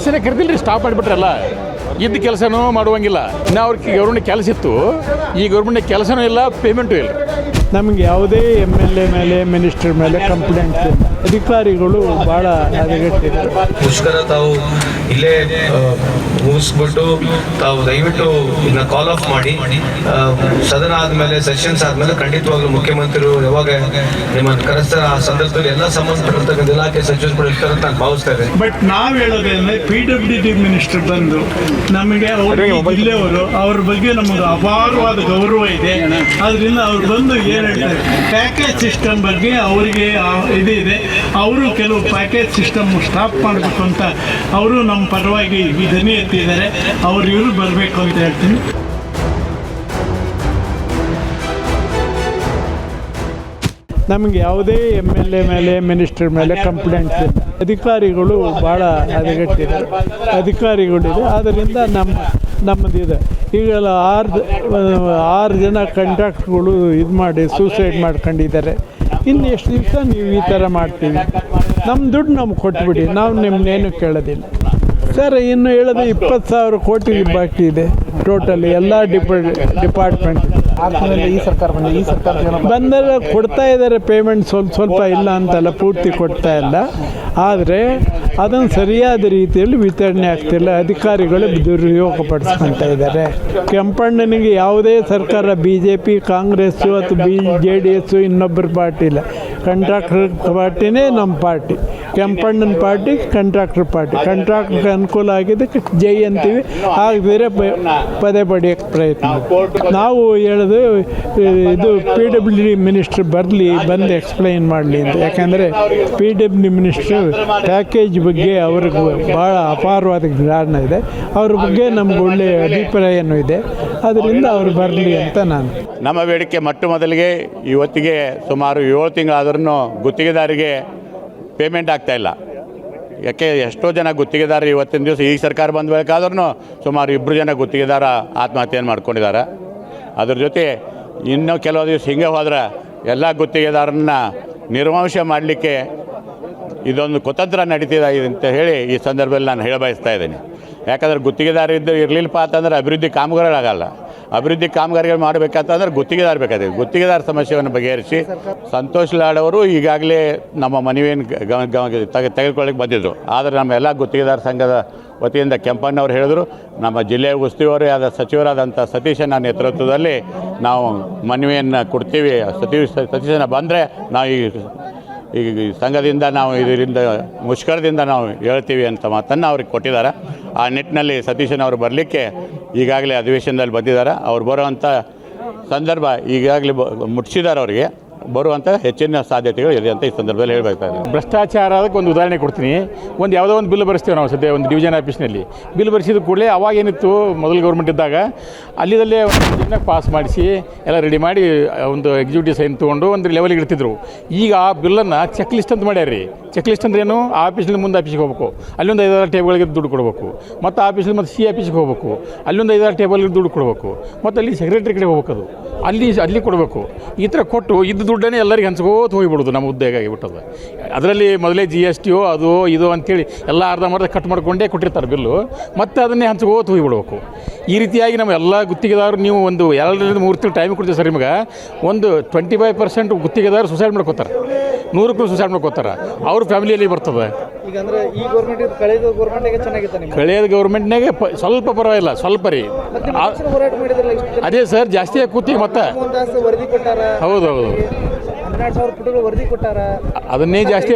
ಕೆಲಸನೇ ಕರೆದಿಲ್ಲ ಸ್ಟಾಪ್ ಮಾಡಿಬಿಟ್ರಲ್ಲ. ಇದ್ದ ಕೆಲಸನೂ ಮಾಡುವಂಗಿಲ್ಲ. ಇನ್ನು ಅವ್ರಿಗೆ ಗೌರ್ಮೆಂಟ್ ಕೆಲಸ ಇತ್ತು. ಈ ಗೌರ್ಮೆಂಟ್ ಕೆಲಸನೂ ಇಲ್ಲ ಪೇಮೆಂಟು ಇಲ್ಲ. ನಮಗೆ ಯಾವುದೇ ಎಂ ಎಲ್ ಎ ಮೇಲೆ ಮಿನಿಸ್ಟರ್ ಮೇಲೆ ಕಂಪ್ಲೇಂಟ್ಸ್ ಇಲ್ಲ. ಅಧಿಕಾರಿಗಳು ಭಾಳ ಹದಗೆಟ್ಟಿದ್ದಾರೆ ಮುಷ್ಕರ ತಾವು ಇಲ್ಲೇ ಮುಗಿಸ್ಬಿಟ್ಟು ತಾವು ದಯವಿಟ್ಟು ಇದನ್ನ ಕಾಲ್ ಆಫ್ ಮಾಡಿ. ಸದನ ಆದ್ಮೇಲೆ ಸೆಷನ್ಸ್ ಆದ್ಮೇಲೆ ಖಂಡಿತವಾಗ್ಲೂ ಮುಖ್ಯಮಂತ್ರಿಗಳು ಯಾವಾಗ ನಿಮ್ಮನ್ನು ಕರೆಸ್ತಾರೆ ಆ ಸಂದರ್ಭದಲ್ಲಿ ಎಲ್ಲ ಸಂಬಂಧಪಟ್ಟಿರ್ತಕ್ಕಂಥ ಇಲಾಖೆ ಸಚಿವರು ಇರ್ತಾರೆ ಅಂತ ನಾನು ಭಾವಿಸ್ತಾ ಇದ್ದೇನೆ. ಬಟ್ ನಾವು ಹೇಳೋದೇನೆ ಪಿ ಡಬ್ಲ್ಯೂ ಡಿ ಮಿನಿಸ್ಟರ್ ಬಂದು ನಮಗೆ ಅವರು ಜಿಲ್ಲೆಯವರು ಅವ್ರ ಬಗ್ಗೆ ನಮಗೆ ಅಪಾರವಾದ ಗೌರವ ಇದೆ. ಅದರಿಂದ ಅವ್ರು ಬಂದು ಏನು ಪ್ಯಾಕೇಜ್ ಸಿಸ್ಟಮ್ ಬಗ್ಗೆ ಅವರಿಗೆ ಇದು ಇದೆ. ಅವರು ಕೆಲವು ಪ್ಯಾಕೇಜ್ ಸಿಸ್ಟಮ್ ಸ್ಟಾಪ್ ಮಾಡಬೇಕು ಅಂತ ಅವರು ನಮ್ಮ ಪರವಾಗಿ ಧ್ವನಿ ಎತ್ತಿದ್ದಾರೆ. ಅವ್ರು ಇವರು ಬರಬೇಕು ಅಂತ ಹೇಳ್ತೀನಿ. ನಮಗೆ ಯಾವುದೇ ಎಂ ಎಲ್ ಎ ಮೇಲೆ ಮಿನಿಸ್ಟರ್ ಮೇಲೆ ಕಂಪ್ಲೇಂಟ್ ಇಲ್ಲ. ಅಧಿಕಾರಿಗಳು ಭಾಳ ಹದಗೆಟ್ಟಿದ್ದಾರೆ ಅಧಿಕಾರಿಗಳಿದೆ. ಆದ್ದರಿಂದ ನಮ್ಮ ನಮ್ಮದಿದೆ. ಈಗೆಲ್ಲ ಆರು ಆರು ಜನ ಕಂಟ್ರಾಕ್ಟ್ಗಳು ಇದು ಮಾಡಿ ಸೂಸೈಡ್ ಮಾಡ್ಕೊಂಡಿದ್ದಾರೆ. ಇನ್ನು ಎಷ್ಟು ದಿವಸ ನೀವು ಈ ಥರ ಮಾಡ್ತೀವಿ? ನಮ್ಮ ದುಡ್ಡು ನಮ್ಗೆ ಕೊಟ್ಬಿಡಿ. ನಾವು ನಿಮ್ಮನ್ನೇನು ಕೇಳೋದಿಲ್ಲ. ಸರ್ ಇನ್ನು ಹೇಳೋದು ಇಪ್ಪತ್ತು ಸಾವಿರ ಕೋಟಿ ಬಾಕಿ ಇದೆ. ಟೋಟಲ್ ಎಲ್ಲ ಡಿಪಾರ್ಟ್ ಡಿಪಾರ್ಟ್ಮೆಂಟ್ ಈ ಸರ್ಕಾರ ಬಂದ ಈ ಸರ್ಕಾರ ಬಂದರೆ. ಕೊಡ್ತಾ ಇದ್ದಾರೆ ಪೇಮೆಂಟ್ ಸ್ವಲ್ಪ ಸ್ವಲ್ಪ ಇಲ್ಲ ಅಂತಲ್ಲ ಪೂರ್ತಿ ಕೊಡ್ತಾ ಇಲ್ಲ. ಆದರೆ ಅದನ್ನು ಸರಿಯಾದ ರೀತಿಯಲ್ಲಿ ವಿತರಣೆ ಆಗ್ತಿಲ್ಲ. ಅಧಿಕಾರಿಗಳು ದುರುಪಯೋಗ ಪಡಿಸ್ಕೊಳ್ತಾ ಇದ್ದಾರೆ. ಕೆಂಪಣ್ಣನಿಗೆ ಯಾವುದೇ ಸರ್ಕಾರ ಬಿ ಜೆ ಪಿ ಕಾಂಗ್ರೆಸ್ಸು ಅಥವಾ ಬಿ ಜೆ ಡಿ ಎಸ್ಸು ಇನ್ನೊಬ್ಬರ ಪಾರ್ಟಿ ಇಲ್ಲ. ಕಂಟ್ರಾಕ್ಟರ್ ಪಾರ್ಟಿನೇ ನಮ್ಮ ಪಾರ್ಟಿ. ಕೆಂಪಣ್ಣನ ಪಾರ್ಟಿ ಕಂಟ್ರಾಕ್ಟರ್ ಪಾರ್ಟಿ. ಕಂಟ್ರಾಕ್ಟರ್ಗೆ ಅನುಕೂಲ ಆಗಿದೆ, ಜೈ ಅಂತೀವಿ. ಆಗದಿದ್ರೆ ಪದೇ ಪಡೆಯೋಕ್ಕೆ ಪ್ರಯತ್ನ. ನಾವು ಹೇಳೋದು ಇದು ಪಿ ಡಬ್ಲ್ಯೂ ಡಿ ಮಿನಿಸ್ಟ್ರ್ ಬರಲಿ, ಬಂದು ಎಕ್ಸ್ಪ್ಲೈನ್ ಮಾಡಲಿ ಅಂತ. ಯಾಕಂದರೆ P W D minister package ಬಗ್ಗೆ ಅವ್ರಿಗೆ ಭಾಳ ಅಪಾರವಾದ ಜ್ಞಾನ ಇದೆ. ಅವ್ರ ಬಗ್ಗೆ ನಮ್ಗೆ ಒಳ್ಳೆಯ ಅಭಿಪ್ರಾಯನೂ ಇದೆ. ಅದರಿಂದ ಅವ್ರು ಬರಲಿ ಅಂತ ನಾನು. ನಮ್ಮ ಬೇಡಿಕೆ ಮೊಟ್ಟ ಮೊದಲಿಗೆ, ಇವತ್ತಿಗೆ ಸುಮಾರು ಏಳು ತಿಂಗಳಾದ್ರೂ ಗುತ್ತಿಗೆದಾರಿಗೆ ಪೇಮೆಂಟ್ ಆಗ್ತಾ ಇಲ್ಲ. ಯಾಕೆ ಎಷ್ಟೋ ಜನ ಗುತ್ತಿಗೆದಾರ ಇವತ್ತಿನ ದಿವಸ ಈ ಸರ್ಕಾರ ಬಂದ ಬೇಕಾದ್ರೂ ಸುಮಾರು ಇಬ್ಬರು ಜನ ಗುತ್ತಿಗೆದಾರ ಆತ್ಮಹತ್ಯೆಯನ್ನು ಮಾಡ್ಕೊಂಡಿದ್ದಾರೆ. ಅದ್ರ ಜೊತೆ ಇನ್ನೂ ಕೆಲವು ದಿವಸ ಹಿಂಗೆ ಹೋದ್ರೆ ಎಲ್ಲ ಗುತ್ತಿಗೆದಾರನ್ನ ನಿರ್ವಂಶ ಮಾಡಲಿಕ್ಕೆ ಇದೊಂದು ಕುತಂತ್ರ ನಡೀತಿದೆ ಅಂತ ಹೇಳಿ ಈ ಸಂದರ್ಭದಲ್ಲಿ ನಾನು ಹೇಳ ಬಯಸ್ತಾ ಇದ್ದೀನಿ. ಯಾಕಂದ್ರೆ ಗುತ್ತಿಗೆದಾರ ಇದ್ದು ಇರಲಿಲ್ಲಪ್ಪ ಅಂತಂದ್ರೆ ಅಭಿವೃದ್ಧಿ ಕಾಮಗಾರಿಗಳಾಗಲ್ಲ. ಅಭಿವೃದ್ಧಿ ಕಾಮಗಾರಿಗಳು ಮಾಡಬೇಕಂತಂದ್ರೆ ಗುತ್ತಿಗೆದಾರ ಬೇಕಾಗಿದೆ ಗುತ್ತಿಗೆದಾರ ಸಮಸ್ಯೆಯನ್ನು ಬಗೆಹರಿಸಿ ಸಂತೋಷ್ ಲಾಡ್ ಅವರು ಈಗಾಗಲೇ ನಮ್ಮ ಮನವಿಯನ್ನು ತೆಗೆದುಕೊಳ್ಳಿಕ್ಕೆ ಬಂದಿದ್ದರು ಆದರೆ ನಮ್ಮ ಎಲ್ಲ ಗುತ್ತಿಗೆದಾರ ಸಂಘದ ವತಿಯಿಂದ ಕೆಂಪಣ್ಣವ್ರು ಹೇಳಿದರು, ನಮ್ಮ ಜಿಲ್ಲೆಯ ಉಸ್ತುವಾರಿ ಆದ ಸಚಿವರಾದಂಥ ಸತೀಶನ ನೇತೃತ್ವದಲ್ಲಿ ನಾವು ಮನವಿಯನ್ನು ಕೊಡ್ತೀವಿ. ಸತೀಶ್ ಸತೀಶನ ಬಂದರೆ ನಾವು ಈ ಈಗ ಸಂಘದಿಂದ ನಾವು ಇದರಿಂದ ಮುಷ್ಕರದಿಂದ ನಾವು ಹೇಳ್ತೀವಿ ಅಂತ ಮಾತನ್ನು ಅವ್ರಿಗೆ ಕೊಟ್ಟಿದ್ದಾರೆ. ಆ ನಿಟ್ಟಿನಲ್ಲಿ ಸತೀಶನ್ ಅವರು ಬರಲಿಕ್ಕೆ ಈಗಾಗಲೇ ಅಧಿವೇಶನದಲ್ಲಿ ಬಂದಿದ್ದಾರೆ. ಅವ್ರು ಬರೋವಂಥ ಸಂದರ್ಭ ಈಗಾಗಲೇ ಬ ಮುಟ್ಟಿಸಿದ್ದಾರೆ ಅವರಿಗೆ. ಬರುವಂಥ ಹೆಚ್ಚಿನ ಸಾಧ್ಯತೆಗಳು ಇದೆ ಅಂತ ಈ ಸಂದರ್ಭದಲ್ಲಿ ಹೇಳಬೇಕಾಗಿದೆ ಭ್ರಷ್ಟಾಚಾರ ಅದಕ್ಕೆ ಒಂದು ಉದಾಹರಣೆ ಕೊಡ್ತೀನಿ. ಒಂದು ಯಾವುದೋ ಒಂದು ಬಿಲ್ ಬರೆಸ್ತೇವೆ ನಾವು ಸದ್ಯ, ಒಂದು ಡಿವಿಷನ್ ಆಫೀಸ್ನಲ್ಲಿ. ಬಿಲ್ ಬರೆಸಿದ ಕೂಡಲೇ ಅವಾಗ ಏನಿತ್ತು, ಮೊದಲು ಗೌರ್ಮೆಂಟ್ ಇದ್ದಾಗ ಅಲ್ಲಿದಲ್ಲೇ ಒಂದು ಪಾಸ್ ಮಾಡಿಸಿ ಎಲ್ಲ ರೆಡಿ ಮಾಡಿ ಒಂದು ಎಕ್ಸಿಕ್ಯೂಟಿವ್ ಸೈನ್ ತೊಗೊಂಡು ಒಂದು ಲೆವೆಲ್ಗೆ ಇಡ್ತಿದ್ರು. ಈಗ ಆ ಬಿಲ್ಲನ್ನು ಚೆಕ್ ಲಿಸ್ಟ್ ಅಂತ ಮಾಡ್ಯಾರ ಚೆಕ್ ಲಿಸ್ಟ್ ಅಂದ್ರೆ ಏನು? ಆ ಆಫೀಸ್ನಿಂದ ಮುಂದೆ ಆಫೀಸ್ಗೆ ಹೋಗಬೇಕು. ಅಲ್ಲೊಂದು ಐದಾರು ಟೇಬಲ್ಗೆ ದುಡ್ಡು ಕೊಡಬೇಕು. ಮತ್ತು ಆಫೀಸಲ್ಲಿ ಮತ್ತು ಸಿ ಆಫೀಸ್ಗೆ ಹೋಗಬೇಕು. ಅಲ್ಲೊಂದು ಐದಾರು ಟೇಬಲ್ಗೆ ದುಡ್ಡು ಕೊಡಬೇಕು. ಮತ್ತು ಅಲ್ಲಿ ಸೆಕ್ರೆಟರಿ ಕಡೆ ಹೋಗ್ಬೇಕು ಅದು. ಅಲ್ಲಿ ಅಲ್ಲಿ ಕೊಡಬೇಕು. ಈ ಥರ ಕೊಟ್ಟು ಇದ್ದ ದುಡ್ಡನ್ನೇ ಎಲ್ಲರಿಗೆ ಹಂಚ್ಕೋತ ಹೋಗಿಬಿಡೋದು ನಮ್ಮ ಉದ್ಯೋಗ ಆಗಿಬಿಟ್ಟದು. ಅದರಲ್ಲಿ ಮೊದಲೇ ಜಿ ಎಸ್ ಟಿಯೋ ಅದು, ಇದು ಅಂಥೇಳಿ ಎಲ್ಲ ಅರ್ಧ ಮರ್ಧ ಕಟ್ ಮಾಡ್ಕೊಂಡೇ ಕೊಟ್ಟಿರ್ತಾರೆ ಬಿಲ್ಲು ಮತ್ತೆ ಅದನ್ನೇ ಹಂಚ್ಕೋತ ಹೋಗಿಬಿಡ್ಬೇಕು. ಈ ರೀತಿಯಾಗಿ ನಮ್ಮ ಎಲ್ಲ ಗುತ್ತಿಗೆದಾರರು ನೀವು ಒಂದು ಎರಡರಿಂದ ಮೂರು ತಿಂಗಳು ಟೈಮ್ ಕೊಡ್ತೀವಿ ಸರ್ ನಿಮಗೆ. ಒಂದು ಟ್ವೆಂಟಿ ಫೈವ್ ಪರ್ಸೆಂಟ್ ಗುತ್ತಿಗೆದಾರರು ಸುಸೈಡ್ ಮಾಡ್ಕೋತಾರೆ. ನೂರಕ್ಕೂ ಸುಸೈಡ್ ಮಾಡ್ಕೋತಾರೆ ಅವ್ರ ಫ್ಯಾಮಿಲಿಯಲ್ಲಿ ಬರ್ತದೆ. ಈಗ ಅಂದ್ರೆ ಈ ಗೌರ್ಮೆಂಟ್ ಕಳೆದ ಗೌರ್ಮೆಂಟ್ಗೆ ಚೆನ್ನಾಗಿತ್ತು ನಿಮ್ಗೆ? ಕಳೆದ ಗೌರ್ಮೆಂಟ್ನಾಗೆ ಪ ಸ್ವಲ್ಪ ಪರವಾಗಿಲ್ಲ ಸ್ವಲ್ಪ ರೀ. ಆ- ಹೋರಾಟ ಮಾಡಿದ್ರಲ್ಲ ಇಷ್ಟು ಜನ? ಅದೇ ಸರ್ ಜಾಸ್ತಿ ಕೂತಿ ಮತ್ತೆ. ವರದಿ ಕೊಟ್ಟಾರ? ಹೌದು ಹೌದು. ಹನ್ನೆರಡು ಸಾವಿರ ಪುಟಗಳು ವರದಿ ಕೊಟ್ಟಾರ? ಅದನ್ನೇ ಜಾಸ್ತಿ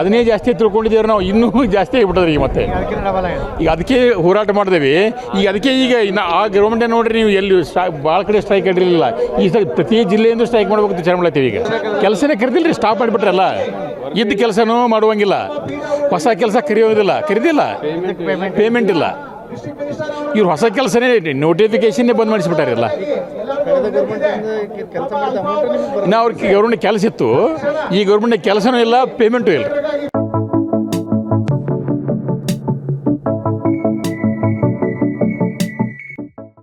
ಅದನ್ನೇ ಜಾಸ್ತಿ ತಿಳ್ಕೊಂಡಿದ್ದೇವೆ ನಾವು ಇನ್ನೂ ಜಾಸ್ತಿ ಆಗಿಬಿಟ್ಟದ್ರಿ ಈಗ ಮತ್ತೆ. ಈಗ ಅದಕ್ಕೆ ಹೋರಾಟ ಮಾಡಿದೇವಿ. ಈಗ ಅದಕ್ಕೆ ಈಗ ಇನ್ನು ಆ ಗೌರ್ಮೆಂಟ್ ನೋಡ್ರಿ ನೀವು ಎಲ್ಲಿ ಭಾಳ ಕಡೆ ಸ್ಟ್ರೈಕ್ ಇರಲಿಲ್ಲ. ಈ ಪ್ರತಿ ಜಿಲ್ಲೆಯಿಂದ ಸ್ಟ್ರೈಕ್ ಮಾಡ್ಬೇಕು ಮಾಡ್ತೀವಿ ಈಗ. ಕೆಲಸನೇ ಕರೆದಿಲ್ಲ ರೀ ಸ್ಟಾಪ್ ಮಾಡಿಬಿಟ್ರಲ್ಲ ಇದ್ದ ಕೆಲಸನೂ ಮಾಡುವಂಗಿಲ್ಲ. ಹೊಸ ಕೆಲಸ ಕರೆಯೋದಿಲ್ಲ. ಕರೆದಿಲ್ಲ. ಪೇಮೆಂಟ್ ಇಲ್ಲ. ಇವ್ರು ಹೊಸ ಕೆಲಸನೇ ನೋಟಿಫಿಕೇಶನ್ನೇ ಬಂದ್ ಮಾಡಿಸ್ಬಿಟ್ಟಾರಲ್ಲ ಇನ್ನು ಅವ್ರಿಗೆ ಗೌರ್ಮೆಂಟ್ ಕೆಲಸ ಇತ್ತು. ಈ ಗೌರ್ಮೆಂಟ್ ಕೆಲಸನೂ ಇಲ್ಲ ಪೇಮೆಂಟು ಇಲ್ಲ.